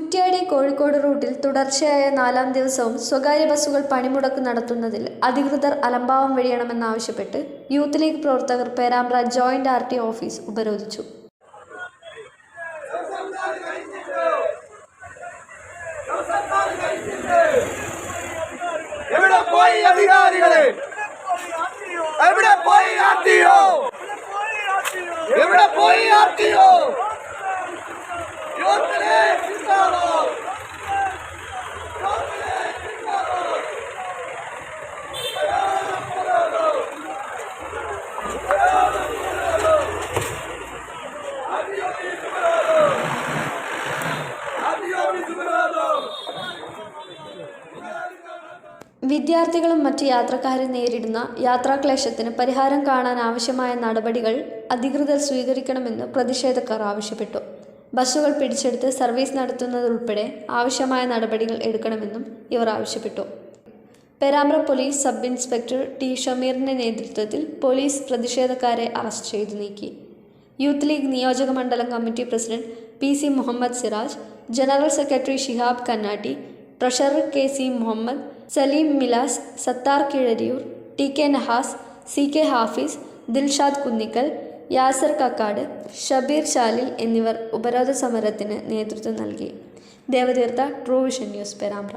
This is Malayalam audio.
കുറ്റ്യാടി കോഴിക്കോട് റൂട്ടിൽ തുടർച്ചയായ നാലാം ദിവസവും സ്വകാര്യ ബസ്സുകൾ പണിമുടക്ക് നടത്തുന്നതിൽ അധികൃതർ അലംഭാവം വെടിയണമെന്നാവശ്യപ്പെട്ട് യൂത്ത് ലീഗ് പ്രവർത്തകർ Perambra joint R T office ഉപരോധിച്ചു. വിദ്യാർത്ഥികളും മറ്റ് യാത്രക്കാരും നേരിടുന്ന യാത്രാക്ലേശത്തിന് പരിഹാരം കാണാൻ ആവശ്യമായ നടപടികൾ അധികൃതർ സ്വീകരിക്കണമെന്ന് പ്രതിഷേധക്കാർ ആവശ്യപ്പെട്ടു. ബസ്സുകൾ പിടിച്ചെടുത്ത് സർവീസ് നടത്തുന്നതുൾപ്പെടെ ആവശ്യമായ നടപടികൾ എടുക്കണമെന്നും ഇവർ ആവശ്യപ്പെട്ടു. Perambra police sub inspector T ഷമീറിന്റെ നേതൃത്വത്തിൽ പോലീസ് പ്രതിഷേധക്കാരെ അറസ്റ്റ് ചെയ്തു നീക്കി. യൂത്ത് ലീഗ് നിയോജക മണ്ഡലം committee president P C Muhammad Siraj general secretary Shihab Kannatti treasurer K C Muhammad Saleem Milas Sathar Kizhariyur T K Nahas C K Hafiz Dilshad Kunnikkal Yasar Kakkad Shabeer Shalil എന്നിവർ ഉപരോധ സമരത്തിന് നേതൃത്വം നൽകി. Devatheertha true vision news Perambra.